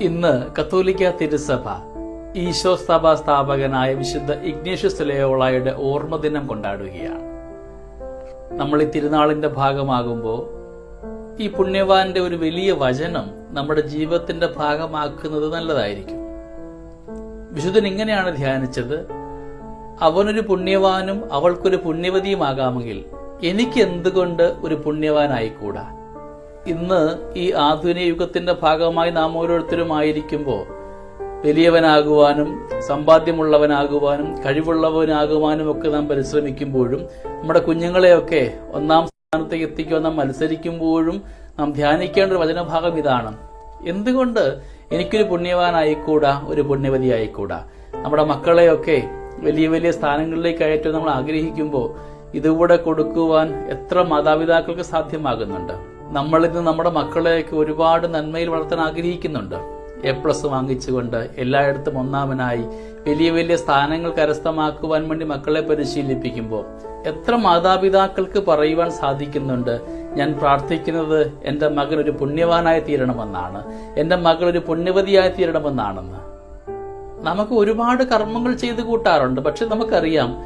ഇന്ന് കത്തോലിക്ക തിരുസഭ ഈശോ സഭ സ്ഥാപകനായ വിശുദ്ധ ഇഗ്നേഷ്യസ് ലയോളായുടെ ഓർമ്മദിനം കൊണ്ടാടുകയാണ്. നമ്മൾ ഈ തിരുനാളിന്റെ ഭാഗമാകുമ്പോൾ ഈ പുണ്യവാന്റെ ഒരു വലിയ വചനം നമ്മുടെ ജീവിതത്തിന്റെ ഭാഗമാക്കുന്നത് നല്ലതായിരിക്കും. വിശുദ്ധൻ ഇങ്ങനെയാണ് ധ്യാനിച്ചത് അവനൊരു പുണ്യവാനും അവൾക്കൊരു പുണ്യവതിയുമാകാമെങ്കിൽ എനിക്ക് എന്തുകൊണ്ട് ഒരു പുണ്യവാനായിക്കൂടാ? ഇന്ന് ഈ ആധുനിക യുഗത്തിന്റെ ഭാഗമായി നാം ഓരോരുത്തരും ആയിരിക്കുമ്പോൾ വലിയവനാകുവാനും സമ്പാദ്യമുള്ളവനാകുവാനും കഴിവുള്ളവനാകുവാനും ഒക്കെ നാം പരിശ്രമിക്കുമ്പോഴും നമ്മുടെ കുഞ്ഞുങ്ങളെയൊക്കെ ഒന്നാം സ്ഥാനത്തേക്ക് എത്തിക്കുവാൻ നാം മത്സരിക്കുമ്പോഴും നാം ധ്യാനിക്കേണ്ട ഒരു വചനഭാഗം ഇതാണ്. എന്തുകൊണ്ട് എനിക്കൊരു പുണ്യവാനായിക്കൂടാ? ഒരു പുണ്യവതി ആയിക്കൂടാ നമ്മുടെ മക്കളെയൊക്കെ വലിയ വലിയ സ്ഥാനങ്ങളിലേക്ക് അയറ്റാൻ നമ്മൾ ആഗ്രഹിക്കുമ്പോൾ ഇതുകൂടെ കൊടുക്കുവാൻ എത്ര മാതാപിതാക്കൾക്ക് സാധ്യമാകുന്നുണ്ട്? നമ്മളിന്ന് നമ്മുടെ മക്കളെയൊക്കെ ഒരുപാട് നന്മയിൽ വളർത്താൻ ആഗ്രഹിക്കുന്നുണ്ട്. എ പ്ലസ് വാങ്ങിച്ചുകൊണ്ട് എല്ലായിടത്തും ഒന്നാമനായി വലിയ വലിയ സ്ഥാനങ്ങൾ കരസ്ഥമാക്കുവാൻ വേണ്ടി മക്കളെ പരിശീലിപ്പിക്കുമ്പോൾ എത്ര മാതാപിതാക്കൾക്ക് പറയുവാൻ സാധിക്കുന്നുണ്ട്. ഞാൻ പ്രാർത്ഥിക്കുന്നത് എന്റെ മകൻ ഒരു പുണ്യവാനായി തീരണമെന്നാണ്. എന്റെ മകൾ ഒരു പുണ്യവതിയായി തീരണമെന്നാണെന്ന്. നമുക്ക് ഒരുപാട് കർമ്മങ്ങൾ ചെയ്തു കൂട്ടാറുണ്ട്. പക്ഷെ നമുക്കറിയാം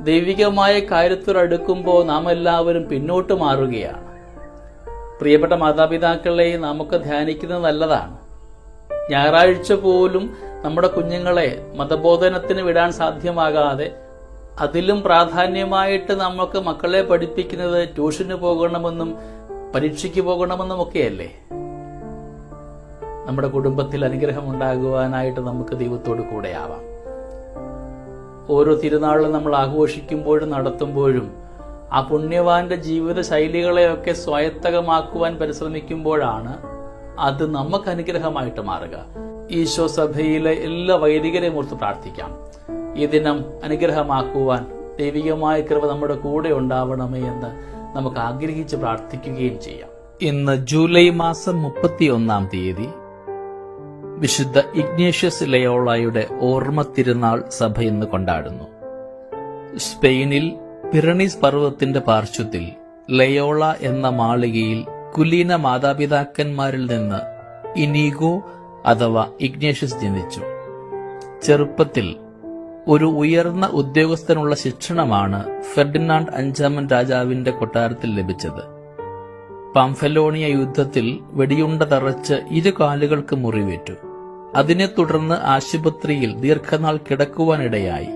ദൈവികമായ കാര്യത്തോടടുക്കുമ്പോൾ നാം എല്ലാവരും പിന്നോട്ട് മാറുകയാണ്. പ്രിയപ്പെട്ട മാതാപിതാക്കളെ നമുക്ക് ധ്യാനിക്കുന്നത് നല്ലതാണ്. ഞായറാഴ്ച പോലും നമ്മുടെ കുഞ്ഞുങ്ങളെ മതബോധനത്തിന് വിടാൻ സാധ്യമാകാതെ അതിലും പ്രാധാന്യമായിട്ട് നമുക്ക് മക്കളെ പഠിപ്പിക്കുന്നത് ട്യൂഷന് പോകണമെന്നും പരീക്ഷയ്ക്ക് പോകണമെന്നും ഒക്കെയല്ലേ നമ്മുടെ കുടുംബത്തിൽ അനുഗ്രഹം ഉണ്ടാകുവാനായിട്ട് നമുക്ക് ദൈവത്തോട് കൂടെയാവാം. ഓരോ തിരുനാളും നമ്മൾ ആഘോഷിക്കുമ്പോഴും നടത്തുമ്പോഴും ആ പുണ്യവാന്റെ ജീവിത ശൈലികളെയൊക്കെ സ്വായത്തകമാക്കുവാൻ പരിശ്രമിക്കുമ്പോഴാണ് അത് നമുക്ക് അനുഗ്രഹമായിട്ട് മാറുക. ഈശോ സഭയിലെ എല്ലാ വൈദികരെയും ഓർത്ത് പ്രാർത്ഥിക്കാം. ഈ ദിനം അനുഗ്രഹമാക്കുവാൻ ദൈവികമായ കൃപ നമ്മുടെ കൂടെ ഉണ്ടാവണമേ എന്ന് നമുക്ക് ആഗ്രഹിച്ച് പ്രാർത്ഥിക്കുകയും ചെയ്യാം. ഇന്ന് ജൂലൈ മാസം മുപ്പത്തിയൊന്നാം തീയതി വിശുദ്ധ ഇഗ്നേഷ്യസ് ലയോളയുടെ ഓർമ്മ തിരുനാൾ സഭ ഇന്ന് കൊണ്ടാടുന്നു. സ്പെയിനിൽ പിറണീസ് പർവതത്തിന്റെ പാർശ്വത്തിൽ ലയോള എന്ന മാളികയിൽ കുലീന മാതാപിതാക്കന്മാരിൽ നിന്ന് ഇനീഗോ അഥവാ ഇഗ്നേഷ്യസ് ജനിച്ചു. ചെറുപ്പത്തിൽ ഒരു ഉയർന്ന ഉദ്യോഗസ്ഥനുള്ള ശിക്ഷണമാണ് ഫെർഡിനാണ്ട് അഞ്ചാമൻ രാജാവിന്റെ കൊട്ടാരത്തിൽ ലഭിച്ചത്. പംഫലോണിയ യുദ്ധത്തിൽ വെടിയുണ്ട തറച്ച് ഇരു കാലുകൾക്ക് മുറിവേറ്റു. അതിനെ തുടർന്ന് ആശുപത്രിയിൽ ദീർഘനാൾ കിടക്കുവാനിടയായി.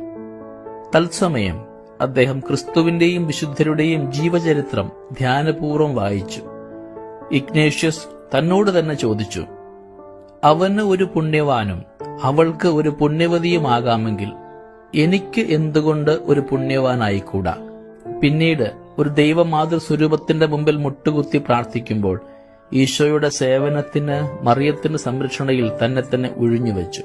തത്സമയം അദ്ദേഹം ക്രിസ്തുവിന്റെയും വിശുദ്ധരുടെയും ജീവചരിത്രം ധ്യാനപൂർവം വായിച്ചു. ഇഗ്നേഷ്യസ് തന്നോട് തന്നെ ചോദിച്ചു അവന് ഒരു പുണ്യവാനും അവൾക്ക് ഒരു പുണ്യവതിയുമാകാമെങ്കിൽ എനിക്ക് എന്തുകൊണ്ട് ഒരു പുണ്യവാനായിക്കൂടാ? പിന്നീട് ഒരു ദൈവമാതൃ സ്വരൂപത്തിന്റെ മുമ്പിൽ മുട്ടുകുത്തി പ്രാർത്ഥിക്കുമ്പോൾ ഈശോയുടെ സേവനത്തിന് മറിയത്തിന്റെ സംരക്ഷണയിൽ തന്നെ തന്നെ ഒഴിഞ്ഞുവെച്ചു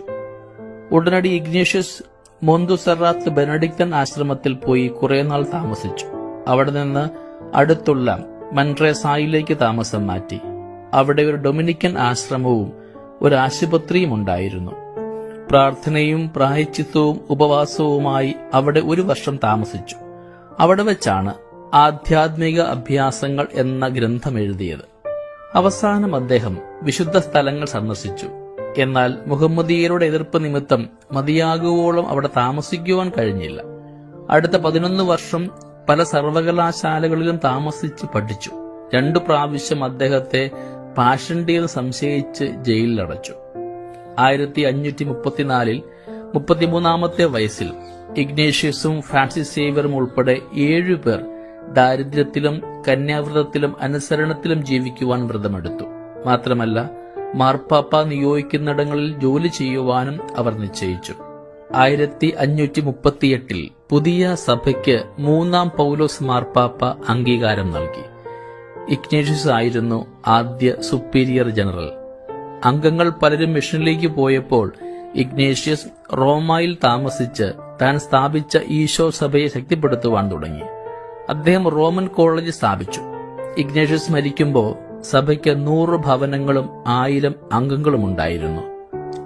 ഉടനടി ഇഗ്നേഷ്യസ് മോന്തുസറാത്ത് ബെനഡിക്തൻ ആശ്രമത്തിൽ പോയി കുറെ നാൾ താമസിച്ചു. അവിടെ നിന്ന് അടുത്തുള്ള മൻട്രേസായിലേക്ക് താമസം മാറ്റി. അവിടെ ഒരു ഡൊമിനിക്കൻ ആശ്രമവും ഒരു ആശുപത്രിയും ഉണ്ടായിരുന്നു. പ്രാർത്ഥനയും പ്രായച്ചിത്വവും ഉപവാസവുമായി അവിടെ ഒരു വർഷം താമസിച്ചു. അവിടെ വെച്ചാണ് ആധ്യാത്മിക അഭ്യാസങ്ങൾ എന്ന ഗ്രന്ഥം എഴുതിയത്. അവസാനം അദ്ദേഹം വിശുദ്ധ സ്ഥലങ്ങൾ സന്ദർശിച്ചു. എന്നാൽ മുഹമ്മദീയരുടെ എതിർപ്പ് നിമിത്തം മതിയാകുവോളം അവിടെ താമസിക്കുവാൻ കഴിഞ്ഞില്ല. അടുത്ത പതിനൊന്ന് വർഷം പല സർവകലാശാലകളിലും താമസിച്ച് പഠിച്ചു. രണ്ടു പ്രാവശ്യം അദ്ദേഹത്തെ പാഷണ്ടിയിൽ സംശയിച്ച് ജയിലിലടച്ചു. ആയിരത്തി അഞ്ഞൂറ്റി മുപ്പത്തിനാലിൽ മുപ്പത്തിമൂന്നാമത്തെ വയസ്സിൽ ഇഗ്നേഷ്യസും ഫ്രാൻസിസ് സേവറും ഉൾപ്പെടെ ഏഴുപേർ ദാരിദ്ര്യത്തിലും കന്യാവ്രതത്തിലും അനുസരണത്തിലും ജീവിക്കുവാൻ വ്രതമെടുത്തു. മാത്രമല്ല മാർപ്പാപ്പ നിയോഗിക്കുന്നിടങ്ങളിൽ ജോലി ചെയ്യുവാനും അവർ നിശ്ചയിച്ചു. ആയിരത്തി അഞ്ഞൂറ്റി മുപ്പത്തിയെട്ടിൽ പുതിയ സഭയ്ക്ക് മൂന്നാം പൗലോസ് മാർപ്പാപ്പ അംഗീകാരം നൽകി. ഇഗ്നേഷ്യസ് ആയിരുന്നു ആദ്യ സുപ്പീരിയർ ജനറൽ. അംഗങ്ങൾ പലരും മിഷനിലേക്ക് പോയപ്പോൾ ഇഗ്നേഷ്യസ് റോമായിൽ താമസിച്ച് താൻ സ്ഥാപിച്ച ഈശോ സഭയെ ശക്തിപ്പെടുത്തുവാൻ തുടങ്ങി. അദ്ദേഹം റോമൻ കോളേജ് സ്ഥാപിച്ചു. ഇഗ്നേഷ്യസ് മരിക്കുമ്പോൾ സഭയ്ക്ക് നൂറ് ഭവനങ്ങളും ആയിരം അംഗങ്ങളും ഉണ്ടായിരുന്നു.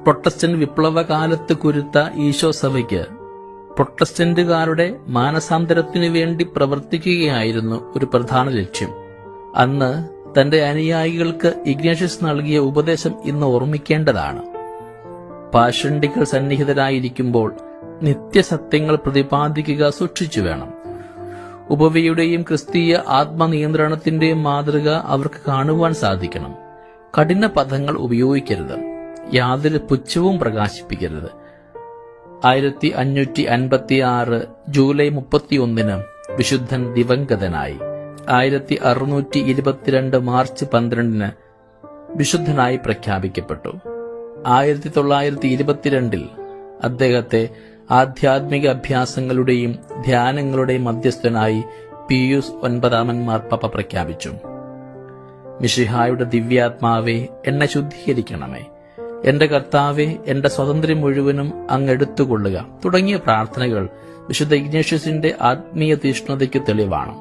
പ്രൊട്ടസ്റ്റന്റ് വിപ്ലവകാലത്ത് കുരുത്ത ഈശോ സഭയ്ക്ക് പ്രൊട്ടസ്റ്റന്റുകാരുടെ മാനസാന്തരത്തിനു വേണ്ടി പ്രവർത്തിക്കുകയായിരുന്നു ഒരു പ്രധാന ലക്ഷ്യം. അന്ന് തന്റെ അനുയായികൾക്ക് ഇഗ്നേഷ്യസ് നൽകിയ ഉപദേശം ഇന്ന് ഓർമ്മിക്കേണ്ടതാണ്. പാഷണ്ഡികൾ സന്നിഹിതരായിരിക്കുമ്പോൾ നിത്യസത്യങ്ങൾ പ്രതിപാദിക്കുക സൂക്ഷിച്ചു വേണം. ഉപവിയുടെയും ക്രിസ്തീയ ആത്മനിയന്ത്രണത്തിന്റെയും മാതൃക അവർക്ക് കാണുവാൻ സാധിക്കണം. കഠിന പദങ്ങൾ ഉപയോഗിക്കരുത്. യാതൊരു പുച്ഛവും പ്രകാശിപ്പിക്കരുത്. ആയിരത്തി അഞ്ഞൂറ്റി അൻപത്തി ആറ് ജൂലൈ മുപ്പത്തിയൊന്നിന് വിശുദ്ധൻ ദിവംഗതനായി. ആയിരത്തി അറുന്നൂറ്റി ഇരുപത്തിരണ്ട് മാർച്ച് പന്ത്രണ്ടിന് വിശുദ്ധനായി പ്രഖ്യാപിക്കപ്പെട്ടു. ആയിരത്തി തൊള്ളായിരത്തി ഇരുപത്തിരണ്ടിൽ അദ്ദേഹത്തെ ആധ്യാത്മിക അഭ്യാസങ്ങളുടെയും ധ്യാനങ്ങളുടെയും മധ്യസ്ഥനായി പിയൂസ് ഒൻപതാമൻ മാർപ്പാപ്പ പ്രഖ്യാപിച്ചു. മിഷിഹായുടെ ദിവ്യാത്മാവെ എന്നെ ശുദ്ധീകരിക്കണമേ. എന്റെ കർത്താവെ എന്റെ സ്വാതന്ത്ര്യം മുഴുവനും അങ്ങ് എടുത്തുകൊള്ളുക. തുടങ്ങിയ പ്രാർത്ഥനകൾ വിശുദ്ധ ഇഗ്നേഷ്യസിന്റെ ആത്മീയ തീഷ്ണതയ്ക്ക് തെളിവാണ്.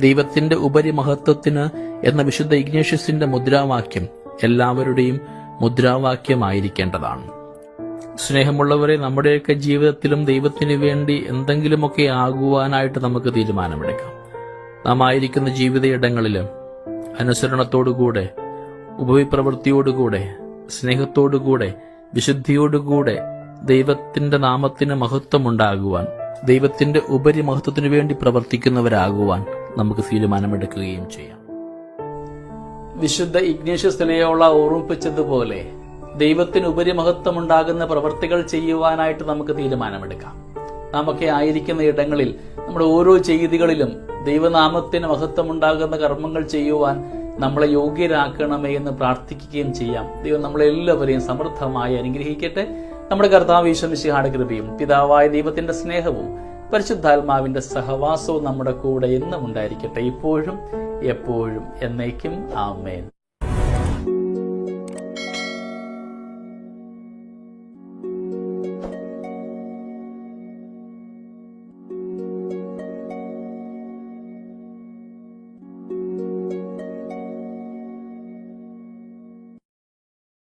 ദൈവത്തിന്റെ ഉപരിമഹത്വത്തിന് എന്ന വിശുദ്ധ ഇഗ്നേഷ്യസിന്റെ മുദ്രാവാക്യം എല്ലാവരുടെയും മുദ്രാവാക്യമായിരിക്കേണ്ടതാണ്. സ്നേഹമുള്ളവരെ നമ്മുടെയൊക്കെ ജീവിതത്തിലും ദൈവത്തിനു വേണ്ടി എന്തെങ്കിലുമൊക്കെ ആകുവാനായിട്ട് നമുക്ക് തീരുമാനമെടുക്കാം. നാം ആയിരിക്കുന്ന ജീവിതയിടങ്ങളിലും അനുസരണത്തോടുകൂടെ ഉപവിപ്രവൃത്തിയോടുകൂടെ സ്നേഹത്തോടുകൂടെ വിശുദ്ധിയോടുകൂടെ ദൈവത്തിന്റെ നാമത്തിന് മഹത്വമുണ്ടാകുവാൻ ദൈവത്തിന്റെ ഉപരി മഹത്വത്തിനു വേണ്ടി പ്രവർത്തിക്കുന്നവരാകുവാൻ നമുക്ക് തീരുമാനമെടുക്കുകയും ചെയ്യാം. വിശുദ്ധ ഇഗ്നേഷ്യസ് തിനയോള ഓർമ്മിപ്പിച്ചതുപോലെ ദൈവത്തിന് ഉപരിമഹത്വമുണ്ടാകുന്ന പ്രവൃത്തികൾ ചെയ്യുവാനായിട്ട് നമുക്ക് തീരുമാനമെടുക്കാം. നാമൊക്കെ ആയിരിക്കുന്ന ഇടങ്ങളിൽ നമ്മുടെ ഓരോ ചെയ്തികളിലും ദൈവനാമത്തിന് മഹത്വമുണ്ടാകുന്ന കർമ്മങ്ങൾ ചെയ്യുവാൻ നമ്മളെ യോഗ്യരാക്കണമേ എന്ന് പ്രാർത്ഥിക്കുകയും ചെയ്യാം. ദൈവം നമ്മളെല്ലാവരെയും സമൃദ്ധമായി അനുഗ്രഹിക്കട്ടെ. നമ്മുടെ കർത്താവ് ഈശ്വമിശിഹാട് കൃപയും പിതാവായ ദൈവത്തിന്റെ സ്നേഹവും പരിശുദ്ധാത്മാവിന്റെ സഹവാസവും നമ്മുടെ കൂടെ എന്നും ഉണ്ടായിരിക്കട്ടെ ഇപ്പോഴും എപ്പോഴും എന്നേക്കും. ആമേൻ.